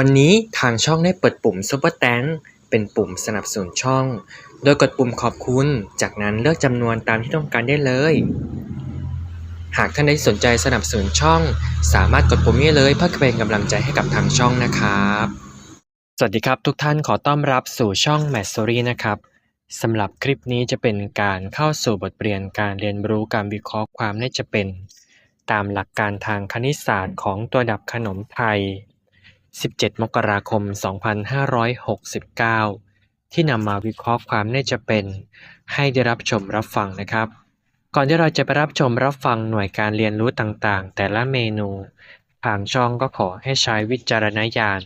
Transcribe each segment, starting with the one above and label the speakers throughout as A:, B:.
A: วันนี้ทางช่องได้เปิดปุ่ม Super Thanks เป็นปุ่มสนับสนุนช่อง โดยกดปุ่มขอบคุณ จากนั้นเลือกจำนวนตามที่ต้องการได้เลย หากท่านใดสนใจสนับสนุนช่อง สามารถกดปุ่มนี้เลยเพื่อเป็นกำลังใจให้กับทางช่องนะครับ สวัสดีครับทุกท่านขอต้อนรับสู่ช่อง m a t s o r y นะครับสำหรับคลิปนี้จะเป็นการเข้าสู่บทเรียนการเรียนรู้การวิเคราะห์ความน่าจะเป็น ตามหลักการทางคณิตศาสตร์ของตัวดับขนมไทย 17 มกราคม 2569 ที่นำมาวิเคราะห์ความน่าจะเป็น ให้ได้รับชมรับฟังนะครับ ก่อนที่เราจะไปรับชมรับฟังหน่วยการเรียนรู้ต่างๆ แต่ละเมนูทางช่องก็ขอให้ใช้วิจารณญาณ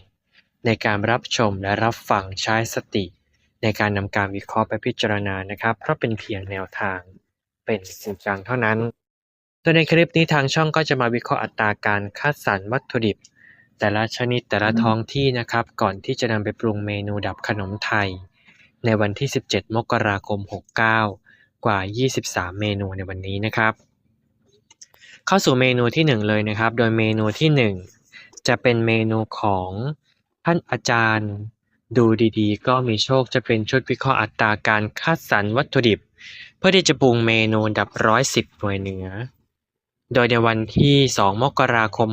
A: ในการรับชมและรับฟังใช้สติ ในการนำการวิเคราะห์ไปพิจารณานะครับ เพราะเป็นเพียงแนวทาง เป็นสื่อกลางเท่านั้นโดยในคลิปนี้ทางช่องก็จะมาวิเคราะห์อัตราการคัดสรรวัตถุดิบ แต่ละชนิดแต่ละท้องที่นะครับ ก่อนที่จะนำไปปรุงเมนูดับขนมไทย ในวันที่ 17 มกราคม 69 กว่า 23 เมนูในวันนี้นะครับ เข้าสู่เมนูที่ 1 เลยนะครับ โดยเมนูที่ 1 จะเป็นเมนูของท่านอาจารย์ดูดีๆ ก็มีโชคจะเป็นชุดวิเคราะห์อัตราการคัดสรรวัตถุดิบ เพื่อที่จะปรุงเมนูดับร้อยสิบหน่วยเหนือ โดยในวันที่ 2 มกราคม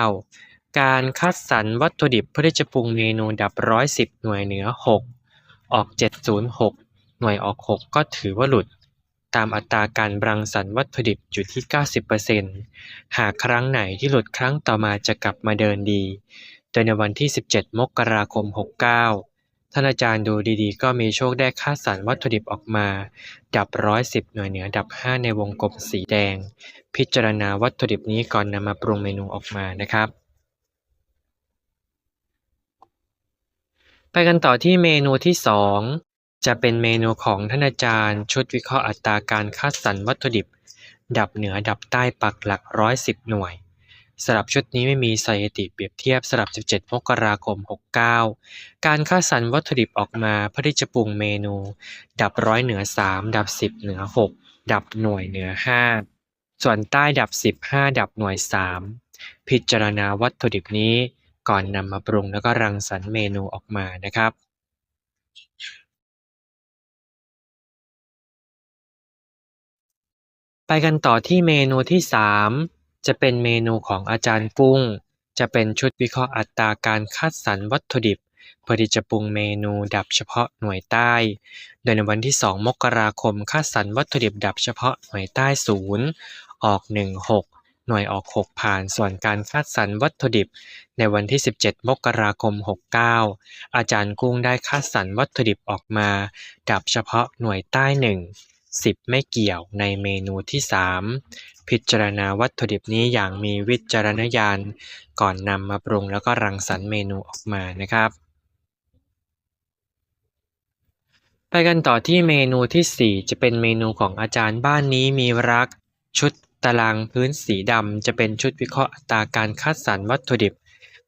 A: 69 การคัดสรรวัตถุดิบเพื่อที่จะปรุงเมนูดับร้อยสิบหน่วยเหนือ 6 ออก 706 หน่วยออก 6 ก็ถือว่าหลุด ตามอัตราการรังสรรค์วัตถุดิบอยู่ที่ 90%หากครั้งไหนที่หลุดครั้งต่อมาจะกลับมาเดินดีโดยในวันที่ 17 มกราคม 69 ท่านอาจารย์ดูดีๆ ก็มีโชคได้คัดสรรวัตถุดิบออกมา ดับร้อยสิบหน่วยเหนือดับ 5 ในวงกลมสีแดง พิจารณาวัตถุดิบนี้ก่อนนำมาปรุงเมนูออกมานะครับ ไปกันต่อที่เมนูที่ 2 จะเป็นเมนูของท่านอาจารย์ ชุดวิเคราะห์อัตราการคัดสรรวัตถุดิบ ดับเหนือดับใต้ปักหลักร้อยสิบหน่วยสำหรับชุดนี้ไม่มีสถิติเปรียบเทียบสำหรับ 17 มกราคม 69 การคัดสรรวัตถุดิบออกมาเพื่อที่จะปรุงเมนู ดับร้อยเหนือ 3 ดับ 10 เหนือ 6 ดับหน่วยเหนือ 5 ส่วนใต้ดับ 15 ดับหน่วย 3 พิจารณาวัตถุดิบนี้ ก่อนนำมาปรุงแล้วก็รังสรรค์เมนูออกมานะครับไปกันต่อที่เมนูที่ 3 จะเป็นเมนูของอาจารย์กุ้ง จะเป็นชุดวิเคราะห์อัตราการคัดสรรวัตถุดิบ เพื่อที่จะปรุงเมนูดับเฉพาะหน่วยใต้ โดยในวันที่ 2 มกราคมคัดสรรวัตถุดิบดับเฉพาะหน่วยใต้ศูนย์ออก 16 หน่วยออก 6 ผ่านส่วนการคัดสรรวัตถุดิบ ในวันที่ 17 มกราคม 69 อาจารย์กุ้งได้คัดสรรวัตถุดิบออกมา ดับเฉพาะหน่วยใต้ 1 10 ไม่เกี่ยวในเมนูที่ 3 พิจารณาวัตถุดิบนี้อย่างมีวิจารณญาณ ก่อนนำมาปรุงแล้วก็รังสรรค์เมนูออกมานะครับ ไปกันต่อที่เมนูที่ 4 จะเป็นเมนูของอาจารย์บ้านนี้มีรักชุด ตารางพื้นสีดำจะเป็นชุดวิเคราะห์อัตราการคัดสรรวัตถุดิบ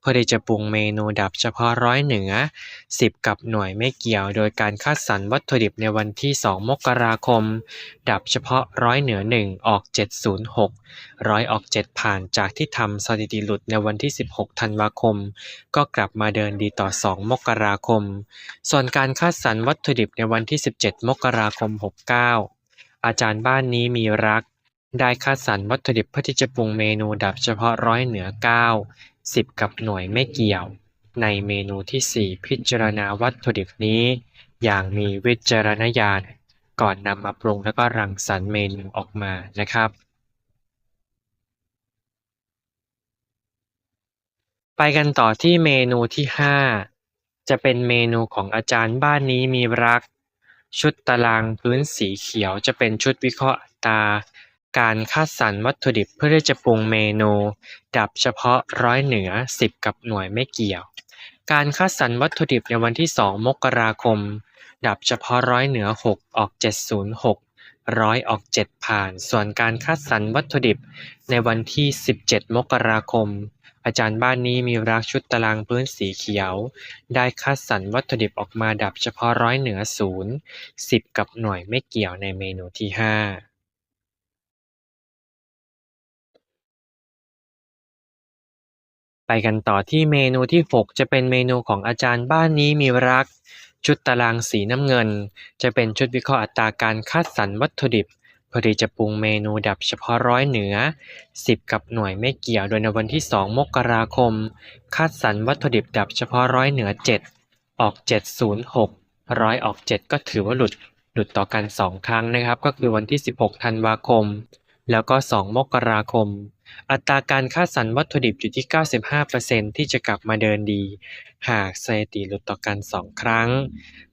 A: เพื่อที่จะปรุงเมนูดับเฉพาะร้อยเหนือ 10 กับหน่วยไม่เกี่ยว โดยการคัดสรรวัตถุดิบในวันที่ 2 มกราคม ดับเฉพาะร้อยเหนือ 1 ออก 706ร้อยออก 7 ผ่านจากที่ทำสถิติหลุดในวันที่ 16 ธันวาคม ก็กลับมาเดินดีต่อ 2 มกราคม ส่วนการคัดสรรวัตถุดิบในวันที่ 17 มกราคม 69 อาจารย์บ้านนี้มีรัก ได้คัดสรรวัตถุดิบเพื่อที่จะปรุงเมนูดับเฉพาะร้อยเหนือ9 10กับหน่วยไม่เกี่ยว ในเมนูที่4พิจารณาวัตถุดิบนี้ อย่างมีวิจารณญาณ ก่อนนำมาปรุงแล้วก็รังสรรค์เมนูออกมานะครับ ไปกันต่อที่เมนูที่5จะเป็นเมนูของอาจารย์บ้านนี้มีรัก ชุดตารางพื้นสีเขียวจะเป็นชุดวิเคราะห์ตา การคัดสรรวัตถุดิบเพื่อที่จะปรุงเมนู ดับเฉพาะร้อยเหนือ 10 กับหน่วยไม่เกี่ยว การคัดสรรวัตถุดิบในวันที่ 2 มกราคม ดับเฉพาะร้อยเหนือ 6 ออก 706 ร้อยออก 7 ผ่าน ส่วนการคัดสรรวัตถุดิบในวันที่ 17 มกราคม อาจารย์บ้านนี้มีรักชุดตารางพื้นสีเขียว ได้คัดสรรวัตถุดิบออกมาดับเฉพาะร้อยเหนือ 0 10 กับหน่วยไม่เกี่ยวในเมนูที่ 5 ไปกันต่อที่เมนูที่ 6 จะเป็นเมนูของอาจารย์บ้านนี้มีรัก ชุดตารางสีน้ำเงิน จะเป็นชุดวิเคราะห์อัตราการคัดสรรวัตถุดิบเพื่อที่จะปรุงเมนูดับเฉพาะร้อยเหนือ 10 กับหน่วยไม่เกี่ยวโดยในวันที่ 2 มกราคม คัดสรรวัตถุดิบดับเฉพาะร้อยเหนือ 7 ออก 706ร้อยออก 7 ก็ถือว่าหลุดหลุดต่อกัน 2 ครั้งนะครับ ก็คือวันที่ 16 ธันวาคม แล้วก็ 2 มกราคม อัตราการคัดสรรวัตถุดิบอยู่ที่ 95%ที่จะกลับมาเดินดี หากสถิติหลุดต่อกัน 2 ครั้ง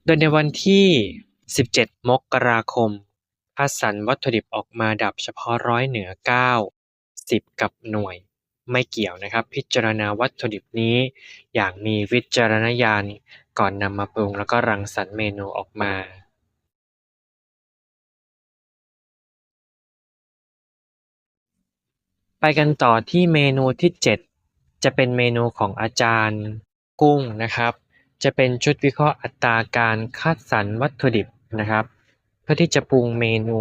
A: โดยในวันที่ 17 มกราคมคัดสรรวัตถุดิบออกมาดับเฉพาะร้อยเหนือ 9 10 กับหน่วย ไม่เกี่ยวนะครับ พิจารณาวัตถุดิบนี้ อย่างมีวิจารณญาณก่อนนำมาปรุงแล้วก็รังสรรค์เมนูออกมา ไปกันต่อที่เมนูที่ 7 จะเป็นเมนูของอาจารย์กุ้งนะครับ จะเป็นชุดวิเคราะห์อัตราการคัดสรรวัตถุดิบนะครับ เพื่อที่จะปรุงเมนู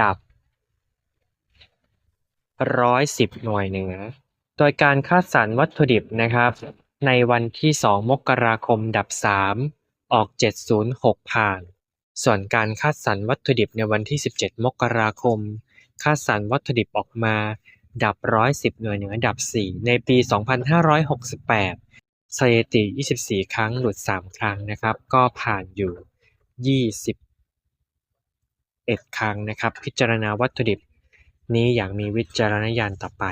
A: ดับ 110 หน่วยเหนือ โดยการคัดสรรวัตถุดิบนะครับ ในวันที่ 2 มกราคมดับ 3 ออก 706 ผ่าน ส่วนการคัดสรรวัตถุดิบในวันที่ 17 มกราคมคัดสรรวัตถุดิบออกมา ดับ 110 หน่วยเหนือดับ 4 ในปี 2568 สถิติ 24 ครั้งหลุด 3 ครั้งนะครับ ก็ผ่านอยู่ 21 ครั้งนะครับ พิจารณาวัตถุดิบนี้อย่างมีวิจารณญาณต่อไป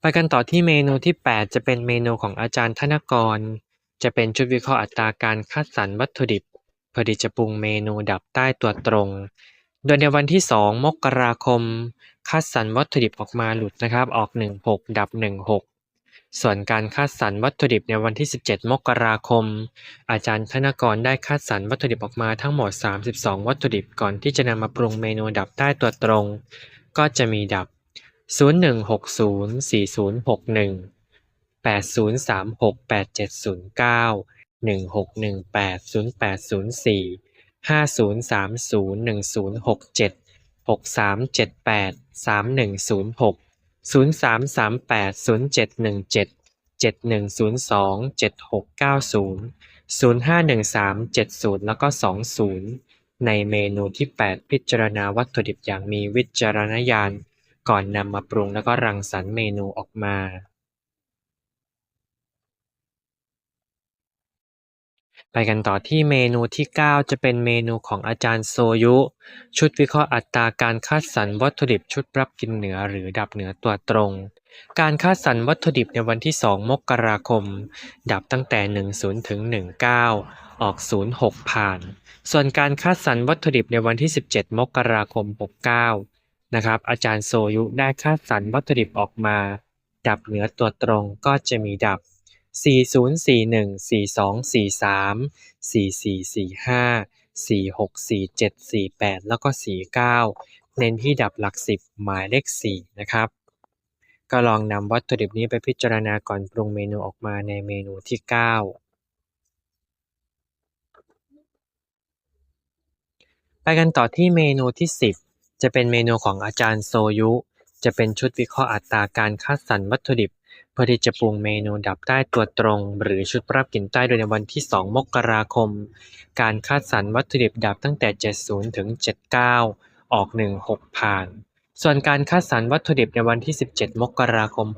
A: ไปกันต่อที่เมนูที่ 8 จะเป็นเมนูของอาจารย์ธนกร จะเป็นชุดวิเคราะห์อัตราการคัดสรรวัตถุดิบเพื่อที่จะปรุงเมนูดับใต้ตัวตรง โดยในวันที่ 2 มกราคม คัดสรรวัตถุดิบออกมาหลุดนะครับ ออก 16 ดับ 16 ส่วนการคัดสรรวัตถุดิบในวันที่ 17 มกราคม อาจารย์ธนกรได้คัดสรรวัตถุดิบออกมาทั้งหมด 32 วัตถุดิบก่อนที่จะนำมาปรุงเมนูดับใต้ตัวตรง ก็จะมีดับ 0160 4061 8036 8709 1618 0804 5030 1067 6378 3106 0338 0717 7102 7690 0513 70แล้วก็20ในเมนูที่ 8 พิจารณาวัตถุดิบอย่างมีวิจารณญาณ ก่อนนำมาปรุงแล้วก็รังสรรค์เมนูออกมา ไปกันต่อที่เมนูที่ 9 จะเป็นเมนูของอาจารย์โซยุ ชุดวิเคราะห์อัตราการคัดสรรวัตถุดิบชุดรับกินเหนือหรือดับเหนือตัวตรง การคัดสรรวัตถุดิบในวันที่ 2 มกราคม ดับตั้งแต่ 10ถึง19 ออก 06 ผ่าน ส่วนการคัดสรรวัตถุดิบในวันที่ 17 มกราคม 69 นะครับ อาจารย์โซยุได้คัดสรรวัตถุดิบออกมา ดับเหนือตัวตรงก็จะมีดับ 4041 4243 4445 4647 48 แล้วก็ 49 เน้นที่ดับหลัก 10 หมายเลข 4 นะครับ ก็ลองนำวัตถุดิบนี้ไปพิจารณาก่อนปรุงเมนูออกมาในเมนูที่ 9 ไปกันต่อที่เมนูที่ 10 จะเป็นเมนูของอาจารย์โซยุ จะเป็นชุดวิเคราะห์อัตราการคัดสรรวัตถุดิบ เพื่อที่จะปรุงเมนูดับใต้ตัวตรง หรือชุดปรับกลิ่นใต้โดยในวันที่ 2 มกราคม การคัดสรรวัตถุดิบดับตั้งแต่ 70 ถึง 79 ออก 16 ผ่าน ส่วนการคัดสรรวัตถุดิบในวันที่ 17 มกราคม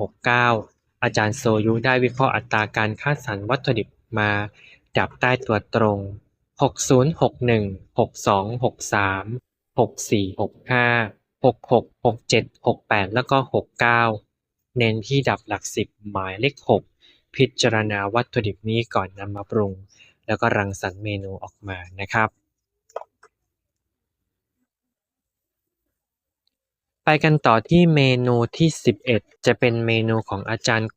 A: 69 อาจารย์โซยุได้วิเคราะห์อัตราการคัดสรรวัตถุดิบมา ดับใต้ตัวตรง 6061 6263 6465 66 67 68 แล้วก็ 69 เน้นที่ดับหลัก10หมายเลข 6 พิจารณาวัตถุดิบนี้ก่อนนำมาปรุง แล้วก็รังสรรค์เมนูออกมานะครับ ไปกันต่อที่เมนูที่ 11 จะเป็นเมนูของอาจารย์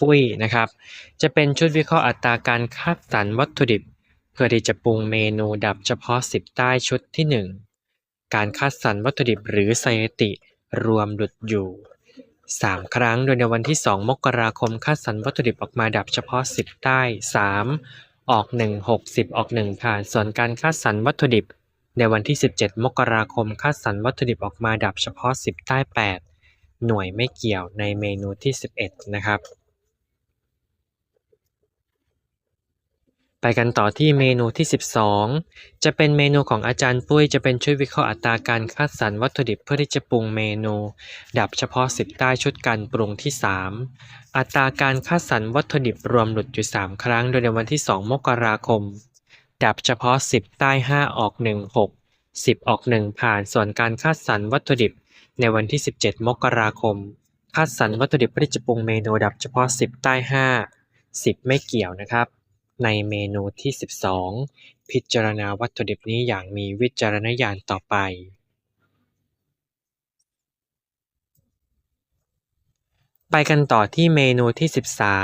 A: ปุ้ยนะครับ จะเป็นชุดวิเคราะห์อัตราการคัดสรรวัตถุดิบ เพื่อที่จะปรุงเมนูดับเฉพาะ 10 ใต้ชุดที่ 1 การคัดสรรวัตถุดิบหรือสถิติรวมหลุดอยู่ 3 ครั้ง โดยในวันที่ 2 มกราคมคัดสรรวัตถุดิบออกมาดับเฉพาะ 10 ใต้ 3 ออก 1 60 ออก 1 ค่ะ ส่วนการคัดสรรวัตถุดิบ ในวันที่ 17 มกราคมคัดสรรวัตถุดิบออกมาดับเฉพาะ 10 ใต้ 8 หน่วยไม่เกี่ยวในเมนูที่ 11 นะครับ ไปกันต่อที่เมนูที่ 12 จะเป็นเมนูของอาจารย์ปุ้ยจะเป็นชุดวิเคราะห์อัตราการคัดสรรวัตถุดิบเพื่อที่จะปรุงเมนู ดับเฉพาะ 10 ใต้ชุดการปรุงที่ 3 อัตราการคัดสรรวัตถุดิบรวมหลุดอยู่ 3 ครั้ง โดยในวันที่ 2 มกราคม ดับเฉพาะ 10 ใต้ 5 ออก 1 6 10 ออก 1 ผ่านส่วนการคัดสรรวัตถุดิบ ในวันที่ 17 มกราคมคัดสรรวัตถุดิบเพื่อที่จะปรุงเมนูดับเฉพาะ 10 ใต้ 5 10 ไม่เกี่ยวนะครับ ในเมนูที่ 12 พิจารณาวัตถุดิบนี้อย่างมีวิจารณญาณต่อไปไปกันต่อที่เมนูที่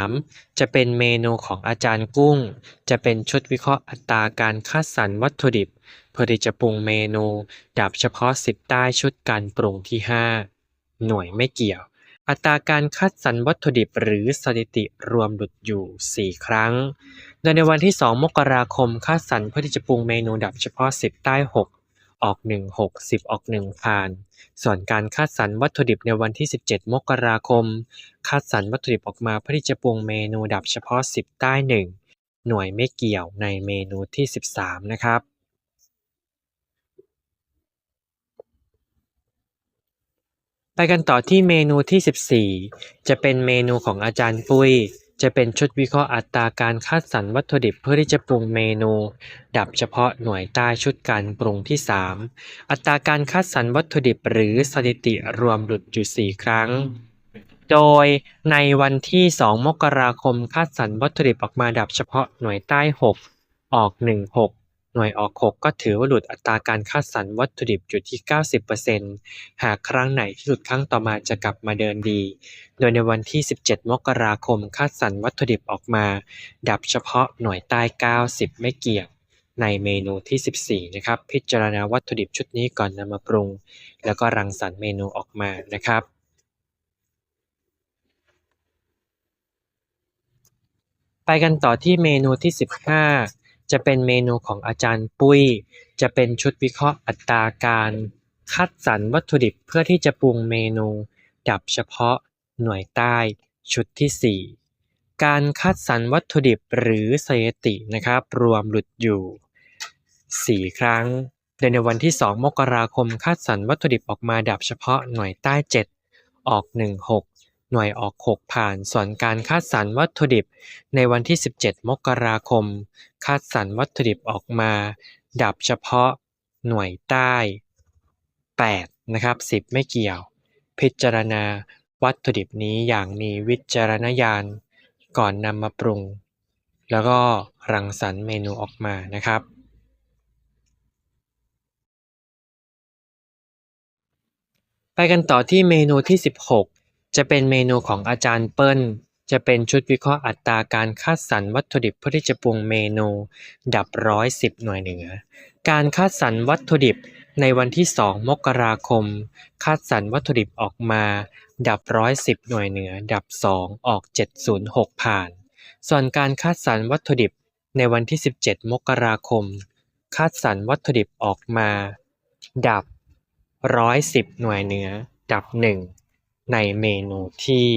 A: 13 จะเป็นเมนูของอาจารย์กุ้ง จะเป็นชุดวิเคราะห์อัตราการคัดสรรวัตถุดิบ เพื่อที่จะปรุงเมนูดับเฉพาะ 10 ใต้ชุดการปรุงที่ 5 หน่วยไม่เกี่ยว อัตราการคัดสรรวัตถุดิบหรือสถิติรวมหลุดอยู่ 4 ครั้ง โดยในวันที่ 2 มกราคมคัดสรรเพื่อที่จะปรุงเมนูดับเฉพาะ 10 ใต้ 6 ออก 1 6 10 ออก 1 ผ่าน ส่วนการคัดสรรวัตถุดิบในวันที่ 17 มกราคมคัดสรรวัตถุดิบออกมาเพื่อที่จะปรุงเมนูดับเฉพาะ 10 ใต้ 1 หน่วยไม่เกี่ยวในเมนูที่ 13 นะครับไปกันต่อที่เมนูที่ 14 จะเป็นเมนูของอาจารย์ปุ้ย จะเป็นชุดวิเคราะห์อัตราการคัดสรรวัตถุดิบเพื่อที่จะปรุงเมนู ดับเฉพาะหน่วยใต้ชุดการปรุงที่ 3 อัตราการคัดสรรวัตถุดิบหรือสถิติรวมหลุดอยู่4ครั้ง โดยในวันที่ 2 มกราคมคัดสรรวัตถุดิบออกมาดับเฉพาะหน่วยใต้ 6 ออก 1 6 หน่วยออก 6 ก็ถือว่าหลุดอัตราการคัดสรรวัตถุดิบอยู่ที่ 90%หากครั้งไหนที่หลุดครั้งต่อมาจะกลับมาเดินดี โดยในวันที่ 17 มกราคมคัดสรรวัตถุดิบออกมา ดับเฉพาะหน่วยใต้ 90 ไม่เกี่ยวในเมนูที่ 14 นะครับ พิจารณาวัตถุดิบชุดนี้ก่อนนำมาปรุง แล้วก็รังสรรค์เมนูออกมานะครับ ไปกันต่อที่เมนูที่ 15 จะเป็นเมนูของอาจารย์ปุ้ย จะเป็นชุดวิเคราะห์อัตราการ คัดสรรวัตถุดิบเพื่อที่จะปรุงเมนู ดับเฉพาะหน่วยใต้ชุดที่ 4 การคัดสรรวัตถุดิบหรือสถิตินะครับ รวมหลุดอยู่ 4 ครั้งโดยในวันที่ 2 มกราคมคัดสรรวัตถุดิบออกมาดับเฉพาะหน่วยใต้ 7 ออก 1 6 หน่วยออก 6 ผ่านส่วนการคัดสรรวัตถุดิบ ในวันที่ 17 มกราคม คัดสรรวัตถุดิบออกมา ดับเฉพาะหน่วยใต้ 8 นะครับ 10 ไม่เกี่ยว พิจารณาวัตถุดิบนี้อย่างมีวิจารณญาณ ก่อนนำมาปรุง แล้วก็รังสรรค์เมนูออกมานะครับไปกันต่อที่เมนูที่16 จะเป็นเมนูของอาจารย์เปิ้ล จะเป็นชุดวิเคราะห์อัตราการคัดสรรวัตถุดิบเพื่อที่จะปรุงเมนูดับร้อยสิบหน่วยเหนือ การคัดสรรวัตถุดิบในวันที่ 2 มกราคม คัดสรรวัตถุดิบออกมา ดับร้อยสิบหน่วยเหนือ ดับ 2 ออก 706 ผ่าน ส่วนการคัดสรรวัตถุดิบในวันที่ 17 มกราคม คัดสรรวัตถุดิบออกมา ดับร้อยสิบหน่วยเหนือ ดับหนึ่ง ในเมนูที่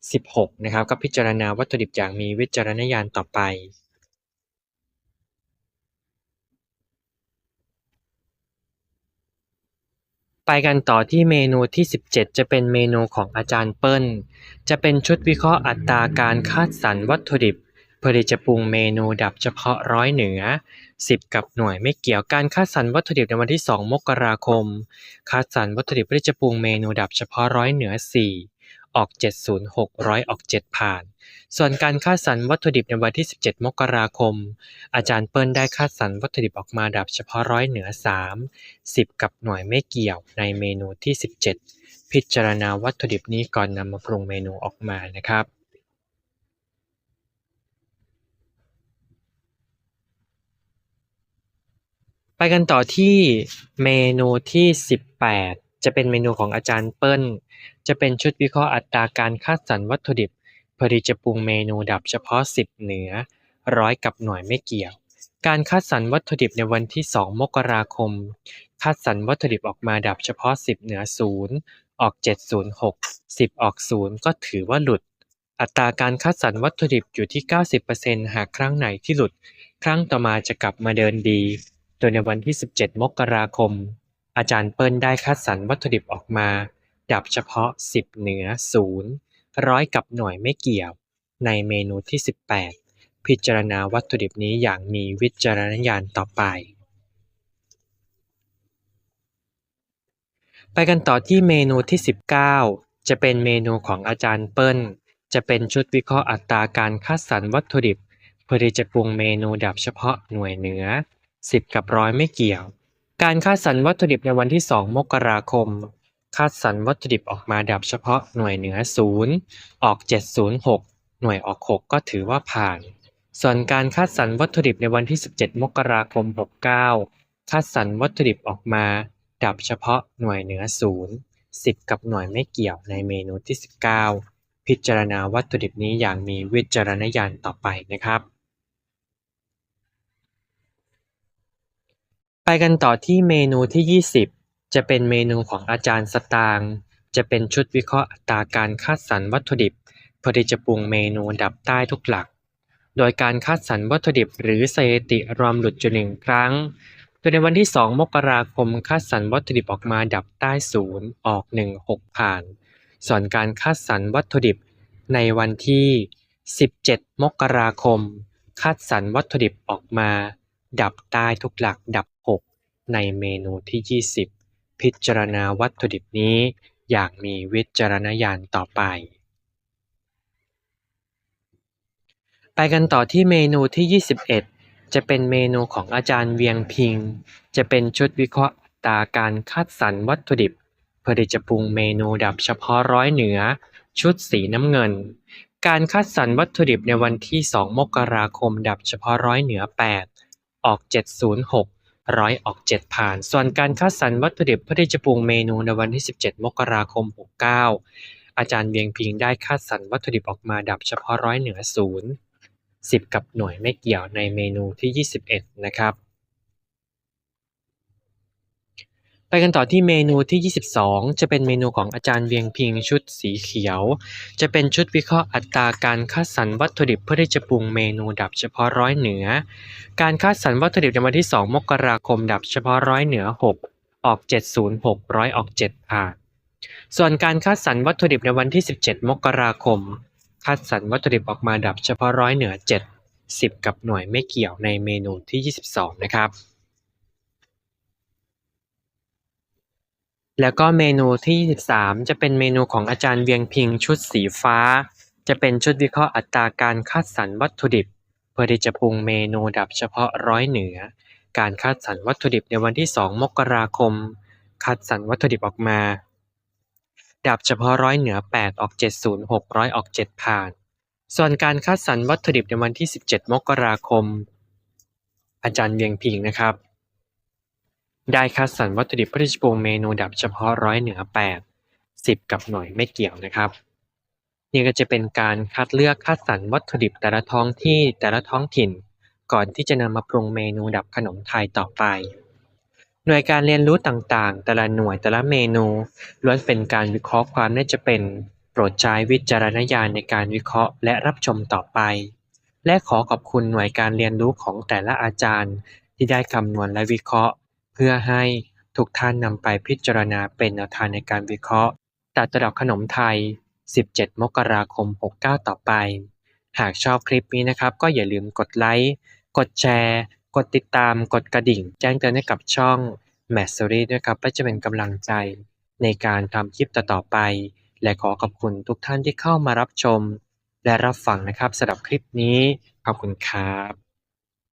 A: 16 นะครับ ก็พิจารณาวัตถุดิบอย่างมีวิจารณญาณต่อไป ไปกันต่อที่เมนูที่ 17 จะเป็นเมนูของอาจารย์เปิ้ล จะเป็นชุดวิเคราะห์อัตราการคัดสรรวัตถุดิบ พื่อที่จะปรุงเมนูดับเฉพาะร้อยเหนือ 10 กับหน่วยไม่เกี่ยวการคัดสรรวัตถุดิบในวันที่ 2 มกราคม คัดสรรวัตถุดิบเพื่อที่จะปรุงเมนูดับเฉพาะร้อยเหนือ 4 ออก 706ร้อยออก 7 ผ่าน ส่วนการคัดสรรวัตถุดิบในวันที่ 17 มกราคม อาจารย์เปิ้ลได้คัดสรรวัตถุดิบออกมาดับเฉพาะร้อยเหนือ 3 10 กับหน่วยไม่เกี่ยวในเมนูที่ 17 พิจารณาวัตถุดิบนี้ก่อนนำมาปรุงเมนูออกมานะครับ ไปกันต่อที่เมนูที่ 18 จะเป็นเมนูของอาจารย์เปิ้ล จะเป็นชุดวิเคราะห์อัตราการคัดสรรวัตถุดิบเพื่อที่จะปรุงเมนูดับเฉพาะ 10 เหนือร้อยกับหน่วยไม่เกี่ยว การคัดสรรวัตถุดิบในวันที่ 2 มกราคม คัดสรรวัตถุดิบออกมาดับเฉพาะ 10 เหนือ 0 ออก 706 10 ออก 0 ก็ถือว่าหลุด อัตราการคัดสรรวัตถุดิบอยู่ที่ 90%หากครั้งไหนที่หลุด ครั้งต่อมาจะกลับมาเดินดี โดยในวันที่ 17 มกราคม อาจารย์เปิ้ลได้คัดสรรวัตถุดิบออกมา ดับเฉพาะ 10 เหนือ 0 ร้อยกับหน่วยไม่เกี่ยว ในเมนูที่ 18 พิจารณาวัตถุดิบนี้อย่างมีวิจารณญาณต่อไป ไปกันต่อที่เมนูที่ 19 จะเป็นเมนูของอาจารย์เปิ้ล จะเป็นชุดวิเคราะห์อัตราการคัดสรรวัตถุดิบ เพื่อที่จะปรุงเมนูดับเฉพาะหน่วยเหนือ 10 กับร้อยไม่เกี่ยว การคัดสรรวัตถุดิบในวันที่ 2 มกราคม คัดสรรวัตถุดิบออกมาดับเฉพาะหน่วยเหนือ 0 ออก 706 หน่วยออก 6 ก็ถือว่าผ่าน ส่วนการคัดสรรวัตถุดิบในวันที่ 17 มกราคม 69 คัดสรรวัตถุดิบออกมา ดับเฉพาะหน่วยเหนือ 0 10 กับหน่วยไม่เกี่ยวในเมนูที่ 19 พิจารณาวัตถุดิบนี้อย่างมีวิจารณญาณต่อไปนะครับ ไปกันต่อที่เมนูที่ 20 จะเป็นเมนูของอาจารย์สตางค์จะเป็นชุดวิเคราะห์อัตราการคัดสรรวัตถุดิบเพื่อที่จะปรุงเมนูดับใต้ทุกหลัก โดยการคัดสรรวัตถุดิบ หรือสถิติรวมหลุดจุดหนึ่งครั้ง โดยในวันที่ 2 มกราคมคัดสรรวัตถุดิบออกมาดับใต้ศูนย์ออก 1 6 ผ่าน ส่วนการคัดสรรวัตถุดิบในวันที่ 17 มกราคมคัดสรรวัตถุดิบออกมา ดับใต้ทุกหลักดับ ในเมนูที่ 20 พิจารณาวัตถุดิบนี้อย่างมีวิจารณญาณต่อไป ไปกันต่อที่เมนูที่ 21 จะเป็นเมนูของอาจารย์เวียงพิง จะเป็นชุดวิเคราะห์ตาการคัดสรรวัตถุดิบ เพื่อที่จะปรุงเมนูดับเฉพาะร้อยเหนือ ชุดสีน้ำเงิน การคัดสรรวัตถุดิบในวันที่ 2 มกราคม ดับเฉพาะร้อยเหนือ 8 ออก 706 ร้อยออกเจ็ดผ่าน ส่วนการคัดสรรวัตถุดิบเพื่อที่จะปรุงเมนูในวันที่ 17 มกราคม 69 อาจารย์เวียงพิงได้คัดสรรวัตถุดิบออกมาดับเฉพาะร้อยเหนือ0 10 กับหน่วยไม่เกี่ยวในเมนูที่ 21 นะครับ ไปกันต่อที่เมนูที่ 22 จะเป็นเมนูของอาจารย์เวียงพิงชุดสีเขียว จะเป็นชุดวิเคราะห์อัตราการคัดสรรวัตถุดิบเพื่อที่จะปรุงเมนูดับเฉพาะร้อยเหนือ การคัดสรรวัตถุดิบในวันที่ 2 มกราคมดับเฉพาะร้อยเหนือ 6 ออก 706ร้อยออก7ผ่านส่วนการคัดสรรวัตถุดิบในวันที่ 17 มกราคม คัดสรรวัตถุดิบออกมาดับเฉพาะร้อยเหนือ 7 10 กับหน่วยไม่เกี่ยวในเมนูที่ 22 นะครับ แล้วก็เมนูที่ 23 จะเป็นเมนูของอาจารย์เวียงพิงชุดสีฟ้า จะเป็นชุดวิเคราะห์อัตราการคัดสรรวัตถุดิบ เพื่อที่จะปรุงเมนูดับเฉพาะร้อยเหนือ การคัดสรรวัตถุดิบในวันที่ 2 มกราคม คัดสรรวัตถุดิบออกมา ดับเฉพาะร้อยเหนือ 8 ออก 706ร้อยออก 7 ผ่าน ส่วนการคัดสรรวัตถุดิบในวันที่ 17 มกราคม อาจารย์เวียงพิงนะครับ ได้คัดสรรวัตถุดิบเพื่อที่จะปรุงเมนูดับเฉพาะร้อยเหนือ8 10กับหน่วยไม่เกี่ยวนะครับ นี่ก็จะเป็นการคัดเลือกคัดสรรวัตถุดิบแต่ละท้องที่แต่ละท้องถิ่น ก่อนที่จะนำมาปรุงเมนูดับขนมไทยต่อไป หน่วยการเรียนรู้ต่างๆ แต่ละหน่วยแต่ละเมนูล้วนเป็นการวิเคราะห์ความน่าจะเป็นโปรดใช้วิจารณญาณในการวิเคราะห์และรับชมต่อไป และขอขอบคุณหน่วยการเรียนรู้ของแต่ละอาจารย์ ที่ได้คำนวณและวิเคราะห์ เพื่อให้ทุกท่านนำไปพิจารณาเป็นแนวทางในการวิเคราะห์ตัดตระดับขนมไทย 17 มกราคม 69 ต่อไป หากชอบคลิปนี้นะครับ ก็อย่าลืมกดไลค์ กดแชร์ กดติดตาม กดกระดิ่ง แจ้งเตือนให้กับช่อง m a t s o r y ด้วยครับเพื่อจะเป็นกำลังใจในการทำคลิปต่อๆไป และขอขอบคุณทุกท่านที่เข้ามารับชม และรับฟังนะครับสำหรับคลิปนี้ ขอบคุณครับ